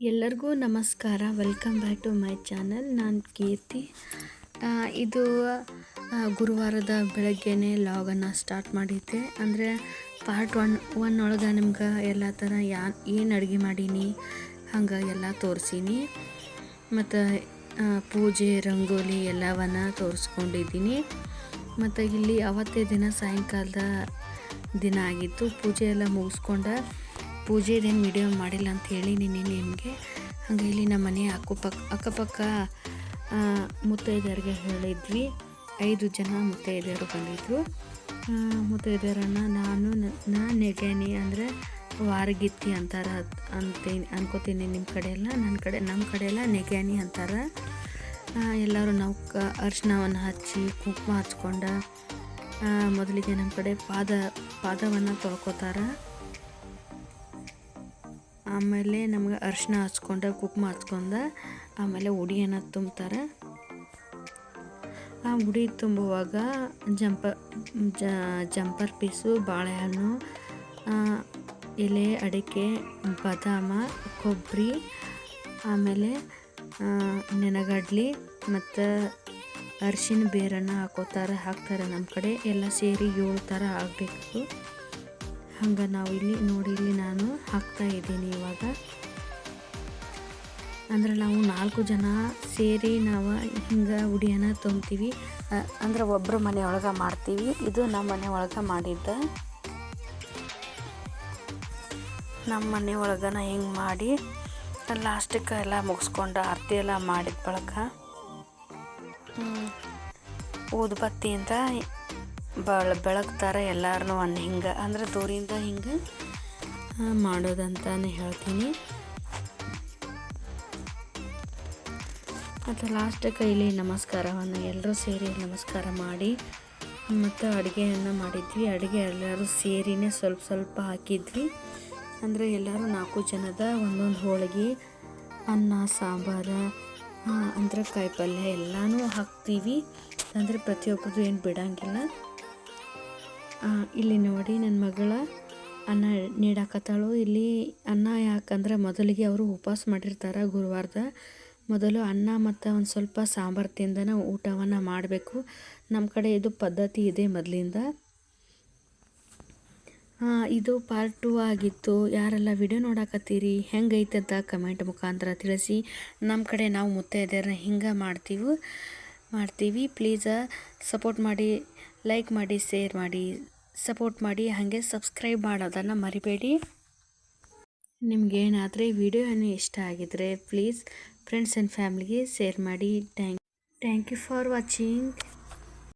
ಎಲ್ಲರಿಗೂ ನಮಸ್ಕಾರ. Welcome back to my channel ನಾನು ಕೀರ್ತಿ. ಇದು ಗುರುವಾರದ ಬೆಳಗ್ಗೆನೇ ಲಾಗನ್ನು ಸ್ಟಾರ್ಟ್ ಮಾಡಿದ್ದೆ. ಅಂದರೆ ಪಾರ್ಟ್ ಒನ್ ಒನ್ ಒಳಗೆ ನಿಮ್ಗೆ ಎಲ್ಲ ಥರ ಯಾ, ಏನು ಅಡುಗೆ ಮಾಡೀನಿ, ಹಂಗೆ ಎಲ್ಲ ತೋರಿಸೀನಿ. ಮತ್ತು ಪೂಜೆ, ರಂಗೋಲಿ ಎಲ್ಲವನ್ನು ತೋರಿಸ್ಕೊಂಡಿದ್ದೀನಿ. ಮತ್ತು ಇಲ್ಲಿ ಅವತ್ತೇ ದಿನ ಸಾಯಂಕಾಲದ ದಿನ ಆಗಿತ್ತು. ಪೂಜೆ ಎಲ್ಲ ಮುಗಿಸ್ಕೊಂಡ ಪೂಜೆದೇನು ವಿಡಿಯೋ ಮಾಡಿಲ್ಲ ಅಂತ ಹೇಳಿ ನೀನು ನಿಮಗೆ. ಹಾಗೆ ಇಲ್ಲಿ ನಮ್ಮ ಮನೆ ಅಕ್ಕಪಕ್ಕ ಅಕ್ಕಪಕ್ಕ ಮುತ್ತೈದೆಯರಿಗೆ ಹೇಳಿದ್ವಿ. ಐದು ಜನ ಮುತ್ತೈದೆಯರು ಬಂದಿದ್ದರು ಮುತ್ತೈದೆಯರನ್ನು ನಾನು ನಾ ನೆಗೆನಿ ಅಂದರೆ ವಾರಗಿತ್ತಿ ಅಂತಾರೆ ಅಂತ, ಅನ್ಕೋತೀನಿ ನಿಮ್ಮ ಕಡೆ ಎಲ್ಲ ನನ್ನ ಕಡೆ ನಮ್ಮ ಕಡೆ ಎಲ್ಲ ನೆಗ್ಯಾನಿ ಅಂತಾರೆ. ಎಲ್ಲರೂ ನಾವು ಕ ಅರ್ಶಿನವನ್ನು ಹಚ್ಚಿ, ಕುಂಕುಮ ಹಚ್ಕೊಂಡ ಮೊದಲಿಗೆ ನಮ್ಮ ಕಡೆ ಪಾದ, ಪಾದವನ್ನು ತೊಳ್ಕೊತಾರೆ. ಆಮೇಲೆ ನಮ್ಗೆ ಅರಿಶಿನ ಹಚ್ಕೊಂಡ, ಕುಕ್ಮ ಹಚ್ಕೊಂಡ, ಆಮೇಲೆ ಉಡಿಯನ್ನು ತುಂಬ್ತಾರೆ. ಆ ಉಡಿ ತುಂಬುವಾಗ ಜಂಪ ಜಂಪರ್ ಪೀಸು, ಬಾಳೆಹಣ್ಣು ಎಲೆ, ಅಡಿಕೆ, ಬಾದಾಮ, ಕೊಬ್ಬರಿ, ಆಮೇಲೆ ನೆನಗಡ್ಲಿ ಮತ್ತು ಅರಿಶಿನ ಬೇರನ್ನು ಹಾಕೋತಾರೆ, ಹಾಕ್ತಾರೆ ನಮ್ಮ ಕಡೆ. ಎಲ್ಲ ಸೇರಿ ಏಳು ಥರ ಆಗಬೇಕು. ಹಂಗೆ ನಾವು ಇಲ್ಲಿ ನೋಡಿ ಇಲ್ಲಿ ನಾನು ಹಾಕ್ತಾ ಇದ್ದೀನಿ ಇವಾಗ. ಅಂದ್ರೆ ನಾವು ನಾಲ್ಕು ಜನ ಸೇರಿ ನಾವು ಹಿಂಗೆ ಉಡಿಯನ್ನು ತುಂಬ್ತೀವಿ. ಅಂದ್ರೆ ಒಬ್ಬರು ಮನೆ ಒಳಗೆ ಮಾಡ್ತೀವಿ. ಇದು ನಮ್ಮ ಮನೆ ಒಳಗೆ ಮಾಡಿದ್ದ. ನಮ್ಮ ಮನೆ ಒಳಗನ ಹಿಂಗೆ ಮಾಡಿ ಲಾಸ್ಟಿಕ್ ಎಲ್ಲ ಮುಗಿಸ್ಕೊಂಡು ಆರತಿ ಎಲ್ಲ ಮಾಡಿದ ಬಳಕ. ಊದುಬತ್ತಿಯಿಂದ ಬೆಳ ಬೆಳಗ್ತಾರೆ ಎಲ್ಲಾರನ್ನೂ ಒಂದು ಹಿಂಗೆ, ಅಂದ್ರೆ ದೂರಿಂದ ಹಿಂಗೆ ಆ, ಮಾಡೋದಂತಾನೆ ಹೇಳ್ತೀನಿ. ಮತ್ತು ಲಾಸ್ಟಕ್ಕೆ ಇಲ್ಲಿ ನಮಸ್ಕಾರವನ್ನು ಎಲ್ಲರೂ ಸೇರಿ ನಮಸ್ಕಾರ ಮಾಡಿ ಮತ್ತು ಅಡುಗೆಯನ್ನು ಮಾಡಿದ್ವಿ. ಅಡುಗೆ ಎಲ್ಲರೂ ಸೇರಿನೇ ಸ್ವಲ್ಪ ಸ್ವಲ್ಪ ಹಾಕಿದ್ವಿ. ಅಂದರೆ ಎಲ್ಲರೂ ನಾಲ್ಕು ಜನದ ಒಂದೊಂದು ಹೋಳಿಗೆ ಅನ್ನ ಸಾಂಬಾರು ಅಂದರೆ ಅಂದ್ರೆ ಕಾಯಿಪಲ್ಯ ಎಲ್ಲನೂ ಹಾಕ್ತೀವಿ. ಅಂದರೆ ಪ್ರತಿಯೊಬ್ಬರದ್ದು ಏನು ಬಿಡೋಂಗಿಲ್ಲ. ಇಲ್ಲಿ ನೋಡಿ ನನ್ನ ಮಗಳ. ಅನ್ನ ನೀಡಾಕತ್ತಾಳು. ಇಲ್ಲಿ ಅನ್ನ ಯಾಕಂದ್ರೆ ಮೊದಲಿಗೆ ಅವರು ಉಪವಾಸ ಮಾಡಿರ್ತಾರೆ ಗುರುವಾರದ. ಮೊದಲು ಅನ್ನ ಮತ್ತು ಒಂದು ಸ್ವಲ್ಪ ಸಾಂಬಾರು ತಿಂದನ ಊಟವನ್ನು ಮಾಡಬೇಕು. ನಮ್ಮ ಕಡೆ ಇದು ಪದ್ಧತಿ ಇದೆ ಮೊದಲಿಂದ. ಇದು ಪಾರ್ಟ್ ಟು ಆಗಿತ್ತು. ಯಾರೆಲ್ಲ ವಿಡಿಯೋ ನೋಡಾಕತ್ತೀರಿ? ಹೆಂಗೈತೆ ಅಂತ ಕಮೆಂಟ್ ಮುಖಾಂತರ ತಿಳಿಸಿ. ನಮ್ಮ ಕಡೆ ನಾವು ಮುತ್ತೈದೆಯರನ್ನ ಹಿಂಗೆ ಮಾಡ್ತೀವಿ ಮಾಡ್ತೀವಿ. ಪ್ಲೀಸ್ ಸಪೋರ್ಟ್ ಮಾಡಿ ಲೈಕ್ ಮಾಡಿ ಶೇರ್ ಮಾಡಿ. ಸಪೋರ್ಟ್ ಮಾಡಿ, ಹಾಗೆ ಸಬ್ಸ್ಕ್ರೈಬ್ ಮಾಡೋದನ್ನು ಮರಿಬೇಡಿ. ನಿಮಗೇನಾದರೆ ವಿಡಿಯೋ ಏನು ಇಷ್ಟ ಆಗಿದ್ರೆ, ಪ್ಲೀಸ್ ಫ್ರೆಂಡ್ಸ್ ಆ್ಯಂಡ್ ಫ್ಯಾಮ್ಲಿಗೆ ಶೇರ್ ಮಾಡಿ. Thank thank you for watching.